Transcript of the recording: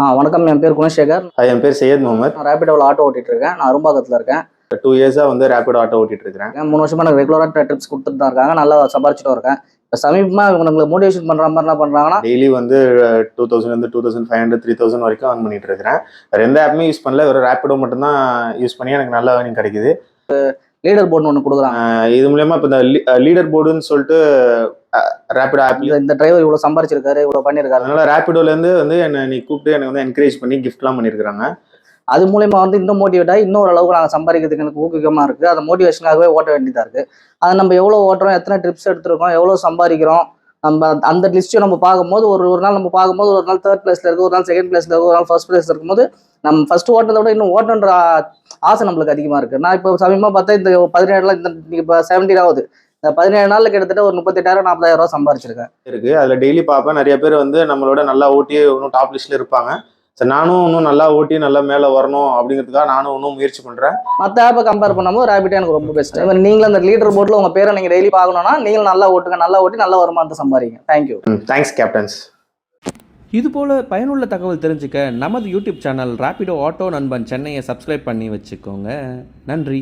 ஆ வணக்கம். என் பேர் குணசேகர். என் பேர் சையத் முகமது. நான் ரேபிடோவில் ஆட்டோ ஓட்டிட்டு இருக்கேன் நான் அரும்பாக்கத்தில் இருக்கேன். டூ இயர்ஸாக வந்து ரேபிடோ ஆட்டோ ஓட்டிட்டு இருக்கிறேன் மூணு வருஷமா எனக்கு ரெகுலராக ட்ரிப்ஸ் கொடுத்துட்டு தான் இருக்காங்க. நல்லா சம்பாரிச்சிட்டும் இருக்கேன். இப்போ சமீபமாக இவங்க நம்மளுக்கு மோட்டிவேஷன் பண்ணுற மாதிரி என்ன பண்ணுறாங்கன்னா டெய்லி வந்து டூ தௌசண்ட் வந்து two thousand five hundred three thousand வரைக்கும் earn பண்ணிட்டு இருக்கிறேன் வேறு எந்த ஆப்புமே யூஸ் பண்ணல. ஒரு ரேபிடோ மட்டும்தான் யூஸ் பண்ணி எனக்கு நல்ல earning கிடைக்குது. லீடர் போர்டு ஒன்று கொடுக்குறாங்க இது மூலயமா இப்போ இந்த லீடர் போர்டுன்னு சொல்லிட்டு ரேபிடோ ஆப் இந்த- இந்த டிரைவர் இவ்வளோ சம்பாரிச்சிருக்காரு இவ்வளோ பண்ணியிருக்காரு அதனால ரேபிடோலேருந்து வந்து என்னை நீ கூப்பிட்டு எனக்கு வந்து என்கரேஜ் பண்ணி கிஃப்ட்லாம் பண்ணியிருக்காங்க அது மூலயமா வந்து இன்னும் மோட்டிவேட் ஆகி இன்னொரு அளவுக்கு நாங்கள் சம்பாதிக்கிறதுக்கு எனக்கு ஊக்குவிக்கமாக இருக்குது அந்த மோட்டிவேஷனாகவே ஓட்ட வேண்டியதாக இருக்குது அதை நம்ம எவ்வளோ ஓட்டுறோம் எத்தனை ட்ரிப்ஸ் எடுத்திருக்கோம் எவ்வளோ சம்பாதிக்கிறோம் நம்ம அந்த- லிஸ்ட்டையும் நம்ம பார்க்கும்போது ஒரு ஒரு நாள் நம்ம பார்க்கும்போது ஒரு நாள் தேர்ட் பிளேஸ்ல இருக்கு ஒரு நாள் செகண்ட் பிளேஸ்ல இருக்கு ஒரு நாள் ஃபர்ஸ்ட் பிளேஸ்ல இருக்கும்போது நம்ம ஃபர்ஸ்ட் ஓட்டுறதை விட இன்னும் ஓட்டன்ற ஆசை நம்மளுக்கு அதிகமாக இருக்குது நான் இப்போ சமீபமாக பார்த்தா இந்த பதினேழுல இந்த இப்போ செவன்டீன் ஆகுது. இந்த பதினேழு நாளில் கிட்டத்தட்ட ஒரு முப்பத்தெட்டாயிரம் நாற்பதாயிரம் ரூபா சம்பாரிச்சிருக்கேன். இருக்கு. அதில் டெய்லி பார்ப்பேன். நிறைய பேர் வந்து நம்மளோட நல்லா ஓட்டி இன்னும் டாப் லிஸ்ட்ல இருப்பாங்க. சரி நானும் இன்னும் நல்லா ஓட்டி நல்லா மேலே வரணும் அப்படிங்கிறதுக்காக நானும் இன்னும் முயற்சி பண்ணுறேன் மற்ற ஆப்பை கம்பேர் பண்ணும்போது ரேபிட்டே எனக்கு ரொம்ப பெஸ்ட் நீங்களும் அந்த லீடர் போர்டில் உங்கள் பேரை நீங்கள் டெய்லி பார்க்கணும்னா நீங்களும் நல்லா ஓட்டுங்க நல்லா ஓட்டி நல்ல வருமானத்தை சம்பாதிங்க. தேங்க்யூ தேங்க்ஸ் கேப்டன்ஸ் இதுபோல் பயனுள்ள தகவல் தெரிஞ்சுக்க நமது யூடியூப் சேனல் ராபிடோ ஆட்டோ நண்பன் சென்னையை சப்ஸ்கிரைப் பண்ணி வச்சுக்கோங்க. நன்றி.